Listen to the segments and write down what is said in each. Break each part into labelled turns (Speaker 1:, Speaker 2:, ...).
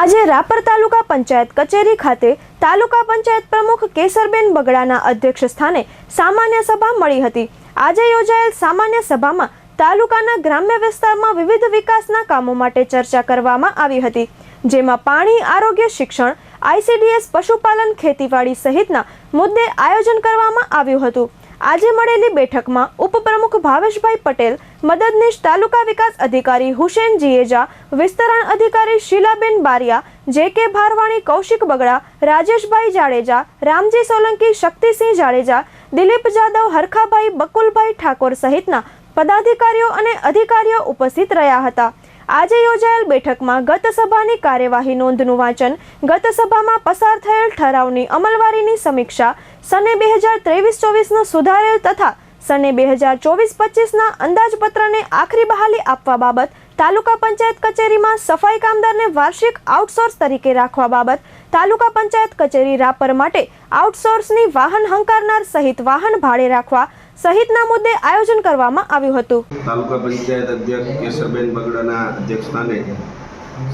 Speaker 1: આજે રાપર તાલુકા પંચાયત કચેરી ખાતે તાલુકા પંચાયત પ્રમુખ કેસરબેન બગડાના અધ્યક્ષ સ્થાને સામાન્ય સભા મળી હતી. આજે યોજાયેલ સામાન્ય સભામાં તાલુકાના ગ્રામ્ય વિસ્તારમાં વિવિધ વિકાસના કામો માટે ચર્ચા કરવામાં આવી હતી, જેમાં પાણી, આરોગ્ય, શિક્ષણ આઈસીડીએસ પશુપાલન, ખેતીવાડી સહિતના મુદ્દે આયોજન કરવામાં આવ્યું હતું. આજે મળેલી બેઠકમાં ઉપપ્રમુખ ભાવેશભાઈ પટેલ, મદદનીશ તાલુકા વિકાસ અધિકારી હુસેન જીએજા, વિસ્તરણ અધિકારી શીલાબેન બારિયા જે કે ભારવાણી કૌશિક બગડા, રાજેશભાઈ જાડેજા, રામજી સોલંકી, શક્તિસિંહ જાડેજા, દિલીપ જાદવ, હરખાભાઈ બકુલભાઈ ઠાકોર સહિતના પદાધિકારીઓ અને અધિકારીઓ ઉપસ્થિત રહ્યા હતા. આજે યોજાયેલ બેઠકમાં ગત સભાની કાર્યવાહી નોંધનું વાંચન, ગત સભામાં પસાર થયેલ ઠરાવની અમલવારીની સમીક્ષા સને બે હજાર ત્રેવીસ ચોવીસનો સુધારેલ તથા સને બે હજાર ચોવીસ પચીસના અંદાજપત્રને આખરી બહાલી આપવા બાબત તાલુકા પંચાયત કચેરીમાં સફાઈ કામદારને વાર્ષિક આઉટસોર્સ તરીકે રાખવા બાબત તાલુકા પંચાયત કચેરી રાપર માટે આઉટસોર્સની વાહન હંકારનાર સહિત વાહન ભાડે રાખવા સહિતના મુદ્દે આયોજન કરવામાં આવ્યું હતું.
Speaker 2: તાલુકા પંચાયત અધ્યક્ષ કેશરબેન બગડાના અધ્યક્ષસ્થાને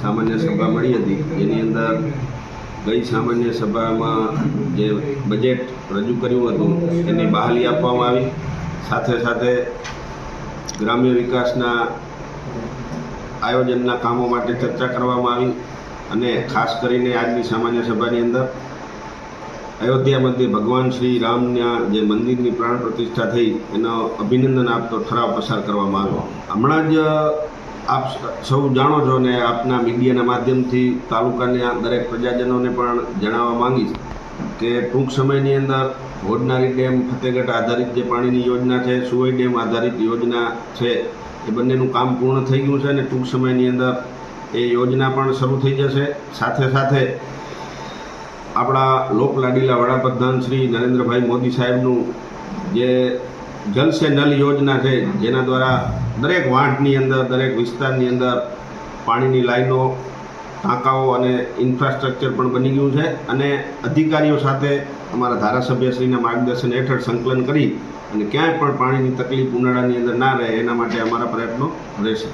Speaker 2: સામાન્ય સભા મળી હતી. જેની અંદર ગઈ સામાન્ય સભામાં જે બજેટ રજૂ કર્યું હતું, એની બહાલી આપવામાં આવી. સાથે સાથે ગ્રામ્ય વિકાસના આયોજનના કામો માટે ચર્ચા કરવામાં આવી અને ખાસ કરીને આજની સામાન્ય સભાની અંદર અયોધ્યા મધ્યે ભગવાન શ્રી રામના જે મંદિરની પ્રાણ પ્રતિષ્ઠા થઈ, એનો અભિનંદન આપતો ઠરાવ પસાર કરવામાં આવ્યો. હમણાં જ આપ સૌ જાણો છો ને આપના મીડિયાના માધ્યમથી તાલુકાના દરેક પ્રજાજનોને પણ જણાવવા માંગીશ કે ટૂંક સમયની અંદર હોડનારી ડેમ ફતેગઢ આધારિત જે પાણીની યોજના છે, સુવઈ ડેમ આધારિત યોજના છે, એ બંનેનું કામ પૂર્ણ થઈ ગયું છે અને ટૂંક સમયની અંદર એ યોજના પણ શરૂ થઈ જશે. સાથે સાથે આપણા લોકલાડીલા વડાપ્રધાન શ્રી નરેન્દ્રભાઈ મોદી સાહેબનું જે જલ સે નલ યોજના છે, જેના દ્વારા દરેક વાંટની અંદર, દરેક વિસ્તારની અંદર પાણીની લાઈનો, ટાંકાઓ અને ઇન્ફ્રાસ્ટ્રક્ચર પણ બની ગયું છે. અને અધિકારીઓ સાથે અમારા ધારાસભ્યશ્રીના માર્ગદર્શન હેઠળ સંકલન કરી અને ક્યાંય પણ પાણીની તકલીફ ઉનાળાની અંદર ના રહે, એના માટે અમારા પ્રયત્નો રહેશે.